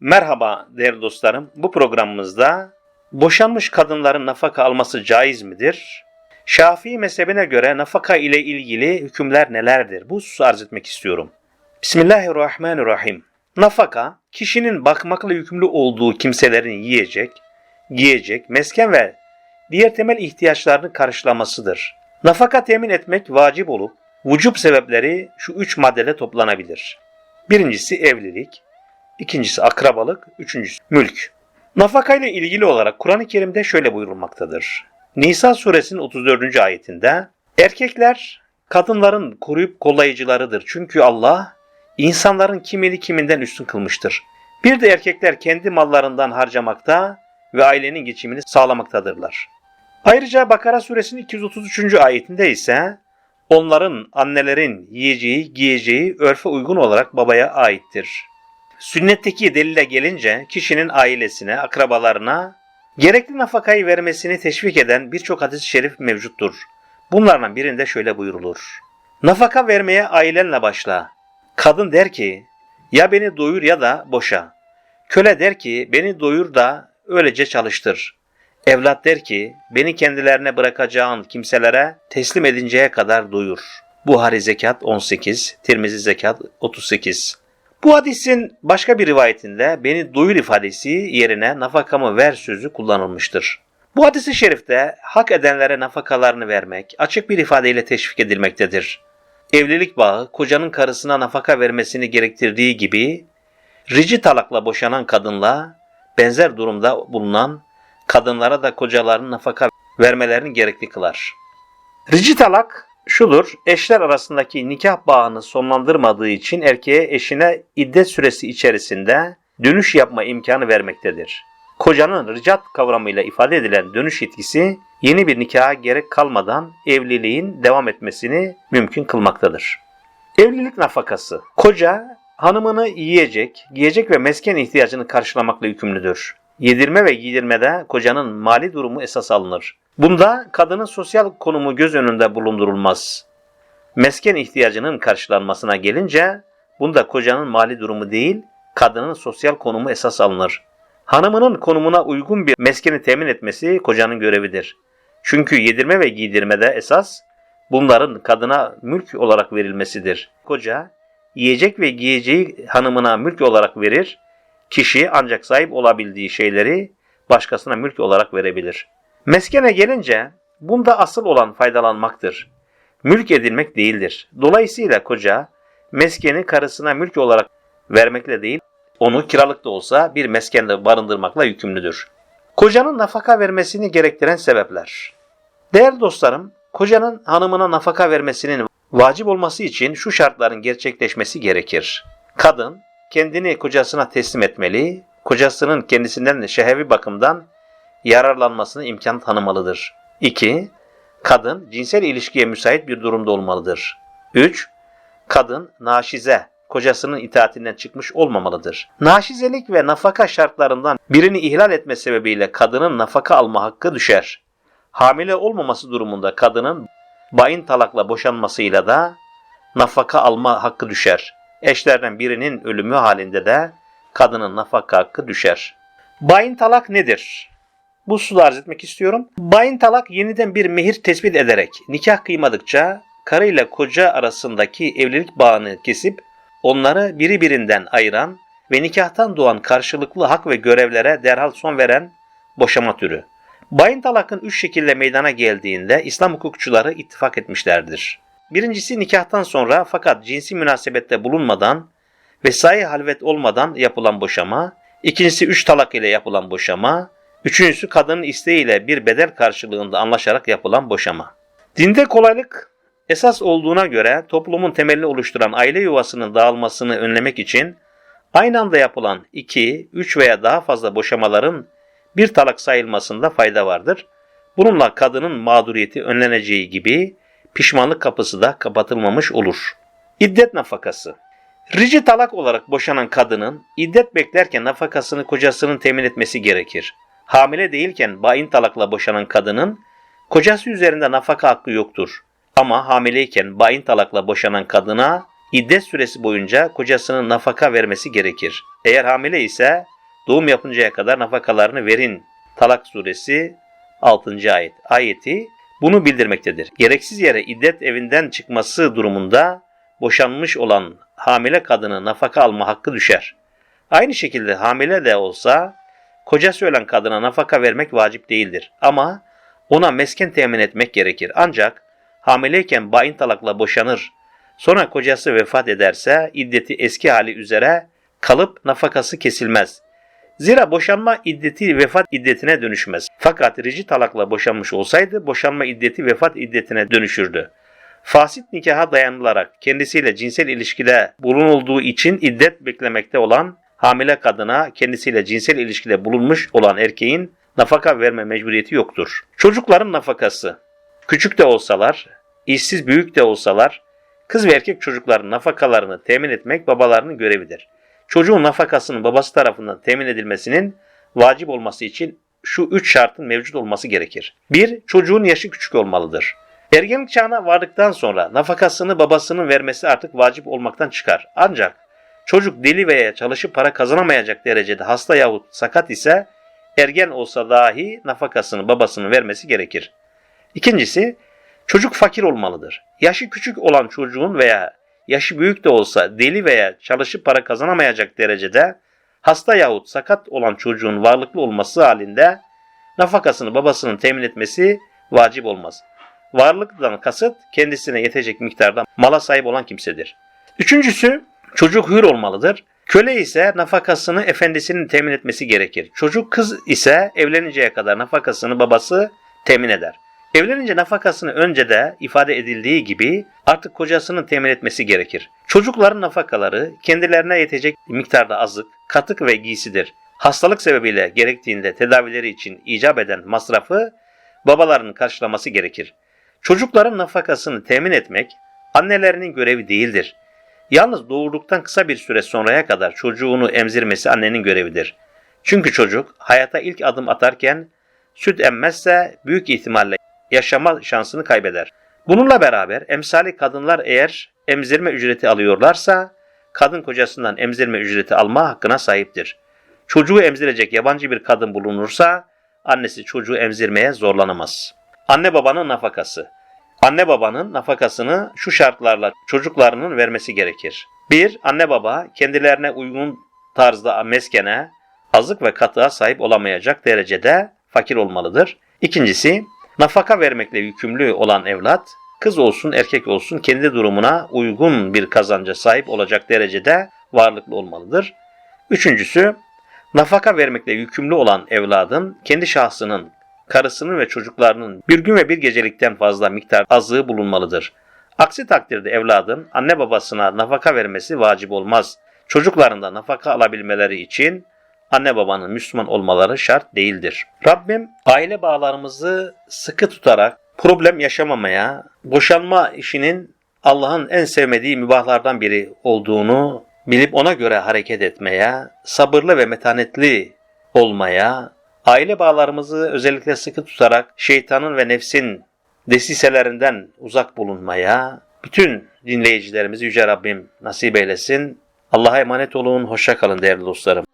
Merhaba değerli dostlarım. Bu programımızda boşanmış kadınların nafaka alması caiz midir? Şafii mezhebine göre nafaka ile ilgili hükümler nelerdir? Bu hususu arz etmek istiyorum. Bismillahirrahmanirrahim. Nafaka, kişinin bakmakla yükümlü olduğu kimselerin yiyecek, giyecek, mesken ve diğer temel ihtiyaçlarını karşılamasıdır. Nafaka temin etmek vacip olup, vücub sebepleri şu üç maddede toplanabilir. Birincisi evlilik, ikincisi akrabalık, üçüncüsü mülk. Nafaka ile ilgili olarak Kur'an-ı Kerim'de şöyle buyurulmaktadır. Nisa suresinin 34. ayetinde erkekler kadınların koruyup kollayıcılarıdır. Çünkü Allah insanların kimini kiminden üstün kılmıştır. Bir de erkekler kendi mallarından harcamakta ve ailenin geçimini sağlamaktadırlar. Ayrıca Bakara suresinin 233. ayetinde ise onların annelerin yiyeceği, giyeceği örfe uygun olarak babaya aittir. Sünnetteki delile gelince kişinin ailesine, akrabalarına gerekli nafakayı vermesini teşvik eden birçok hadis-i şerif mevcuttur. Bunlardan birinde şöyle buyurulur. Nafaka vermeye ailenle başla. Kadın der ki, ya beni doyur ya da boşa. Köle der ki, beni doyur da öylece çalıştır. Evlat der ki, beni kendilerine bırakacağın kimselere teslim edinceye kadar doyur. Buhari Zekat 18, Tirmizi Zekat 38. Bu hadisin başka bir rivayetinde beni doyur ifadesi yerine nafakamı ver sözü kullanılmıştır. Bu hadisi şerifte hak edenlere nafakalarını vermek açık bir ifadeyle teşvik edilmektedir. Evlilik bağı kocanın karısına nafaka vermesini gerektirdiği gibi rici talakla boşanan kadınla benzer durumda bulunan kadınlara da kocalarının nafaka vermelerini gerekli kılar. Rici talak şudur, eşler arasındaki nikah bağını sonlandırmadığı için erkeğe eşine iddet süresi içerisinde dönüş yapma imkanı vermektedir. Kocanın ricat kavramıyla ifade edilen dönüş yetkisi yeni bir nikaha gerek kalmadan evliliğin devam etmesini mümkün kılmaktadır. Evlilik nafakası. Koca hanımını yiyecek, giyecek ve mesken ihtiyacını karşılamakla yükümlüdür. Yedirme ve giydirmede kocanın mali durumu esas alınır. Bunda kadının sosyal konumu göz önünde bulundurulmaz. Mesken ihtiyacının karşılanmasına gelince bunda kocanın mali durumu değil, kadının sosyal konumu esas alınır. Hanımının konumuna uygun bir meskeni temin etmesi kocanın görevidir. Çünkü yedirme ve giydirmede esas bunların kadına mülk olarak verilmesidir. Koca yiyecek ve giyeceği hanımına mülk olarak verir, kişi ancak sahip olabildiği şeyleri başkasına mülk olarak verebilir. Meskene gelince bunda asıl olan faydalanmaktır. Mülk edilmek değildir. Dolayısıyla koca meskeni karısına mülk olarak vermekle değil, onu kiralık da olsa bir meskende barındırmakla yükümlüdür. Kocanın nafaka vermesini gerektiren sebepler. Değerli dostlarım, kocanın hanımına nafaka vermesinin vacip olması için şu şartların gerçekleşmesi gerekir. Kadın kendini kocasına teslim etmeli, kocasının kendisinden şehevi bakımdan yararlanmasına imkan tanımalıdır. 2. Kadın cinsel ilişkiye müsait bir durumda olmalıdır. 3. Kadın naşize, kocasının itaatinden çıkmış olmamalıdır. Naşizelik ve nafaka şartlarından birini ihlal etme sebebiyle kadının nafaka alma hakkı düşer. Hamile olmaması durumunda kadının bayin talakla boşanmasıyla da nafaka alma hakkı düşer. Eşlerden birinin ölümü halinde de kadının nafaka hakkı düşer. Bayin talak nedir? Bu hususu arz etmek istiyorum. Bayin talak yeniden bir mehir tespit ederek nikah kıymadıkça karı ile koca arasındaki evlilik bağını kesip onları biri birinden ayıran ve nikahtan doğan karşılıklı hak ve görevlere derhal son veren boşama türü. Bayin talakın üç şekilde meydana geldiğinde İslam hukukçuları ittifak etmişlerdir. Birincisi nikahtan sonra fakat cinsi münasebette bulunmadan ve sahi halvet olmadan yapılan boşama. İkincisi üç talak ile yapılan boşama. Üçüncüsü kadının isteğiyle bir bedel karşılığında anlaşarak yapılan boşama. Dinde kolaylık esas olduğuna göre toplumun temelini oluşturan aile yuvasının dağılmasını önlemek için aynı anda yapılan iki, üç veya daha fazla boşamaların bir talak sayılmasında fayda vardır. Bununla kadının mağduriyeti önleneceği gibi pişmanlık kapısı da kapatılmamış olur. İddet nafakası Rici talak olarak boşanan kadının iddet beklerken nafakasını kocasının temin etmesi gerekir. Hamile değilken bain talakla boşanan kadının kocası üzerinde nafaka hakkı yoktur. Ama hamileyken bain talakla boşanan kadına iddet süresi boyunca kocasının nafaka vermesi gerekir. Eğer hamile ise doğum yapıncaya kadar nafakalarını verin. Talak suresi 6. ayet. Ayeti bunu bildirmektedir. Gereksiz yere iddet evinden çıkması durumunda boşanmış olan hamile kadının nafaka alma hakkı düşer. Aynı şekilde hamile de olsa kocası ölen kadına nafaka vermek vacip değildir. Ama ona mesken temin etmek gerekir. Ancak hamileyken bain talakla boşanır. Sonra kocası vefat ederse iddeti eski hali üzere kalıp nafakası kesilmez. Zira boşanma iddeti vefat iddetine dönüşmez. Fakat rici talakla boşanmış olsaydı boşanma iddeti vefat iddetine dönüşürdü. Fasit nikaha dayanılarak kendisiyle cinsel ilişkide bulunulduğu için iddet beklemekte olan hamile kadına kendisiyle cinsel ilişkide bulunmuş olan erkeğin nafaka verme mecburiyeti yoktur. Çocukların nafakası küçük de olsalar, işsiz büyük de olsalar kız ve erkek çocukların nafakalarını temin etmek babalarının görevidir. Çocuğun nafakasının babası tarafından temin edilmesinin vacip olması için şu üç şartın mevcut olması gerekir. 1. Çocuğun yaşı küçük olmalıdır. Ergenlik çağına vardıktan sonra nafakasını babasının vermesi artık vacip olmaktan çıkar. Ancak çocuk deli veya çalışıp para kazanamayacak derecede hasta yahut sakat ise ergen olsa dahi nafakasını babasının vermesi gerekir. İkincisi, çocuk fakir olmalıdır. Yaşı küçük olan çocuğun veya yaşı büyük de olsa deli veya çalışıp para kazanamayacak derecede hasta yahut sakat olan çocuğun varlıklı olması halinde nafakasını babasının temin etmesi vacip olmaz. Varlıktan kasıt kendisine yetecek miktarda mala sahip olan kimsedir. Üçüncüsü çocuk hür olmalıdır. Köle ise nafakasını efendisinin temin etmesi gerekir. Çocuk kız ise evleninceye kadar nafakasını babası temin eder. Evlenince nafakasını önce de ifade edildiği gibi artık kocasının temin etmesi gerekir. Çocukların nafakaları kendilerine yetecek miktarda azık, katık ve giysidir. Hastalık sebebiyle gerektiğinde tedavileri için icap eden masrafı babalarının karşılaması gerekir. Çocukların nafakasını temin etmek annelerinin görevi değildir. Yalnız doğurduktan kısa bir süre sonraya kadar çocuğunu emzirmesi annenin görevidir. Çünkü çocuk hayata ilk adım atarken süt emmezse büyük ihtimalle yaşama şansını kaybeder. Bununla beraber emsali kadınlar eğer emzirme ücreti alıyorlarsa kadın kocasından emzirme ücreti alma hakkına sahiptir. Çocuğu emzirecek yabancı bir kadın bulunursa annesi çocuğu emzirmeye zorlanamaz. Anne babanın nafakası. Anne babanın nafakasını şu şartlarla çocuklarının vermesi gerekir. 1. Anne baba kendilerine uygun tarzda meskene, azık ve katığa sahip olamayacak derecede fakir olmalıdır. İkincisi, nafaka vermekle yükümlü olan evlat, kız olsun erkek olsun kendi durumuna uygun bir kazanca sahip olacak derecede varlıklı olmalıdır. Üçüncüsü, nafaka vermekle yükümlü olan evladın kendi şahsının, karısının ve çocuklarının bir gün ve bir gecelikten fazla miktar azığı bulunmalıdır. Aksi takdirde evladın anne babasına nafaka vermesi vacip olmaz. Çocuklarında nafaka alabilmeleri için anne babanın Müslüman olmaları şart değildir. Rabbim aile bağlarımızı sıkı tutarak problem yaşamamaya, boşanma işinin Allah'ın en sevmediği mübahlardan biri olduğunu bilip ona göre hareket etmeye, sabırlı ve metanetli olmaya, aile bağlarımızı özellikle sıkı tutarak şeytanın ve nefsin desiselerinden uzak bulunmaya, bütün dinleyicilerimizi Yüce Rabbim nasip eylesin. Allah'a emanet olun, hoşça kalın değerli dostlarım.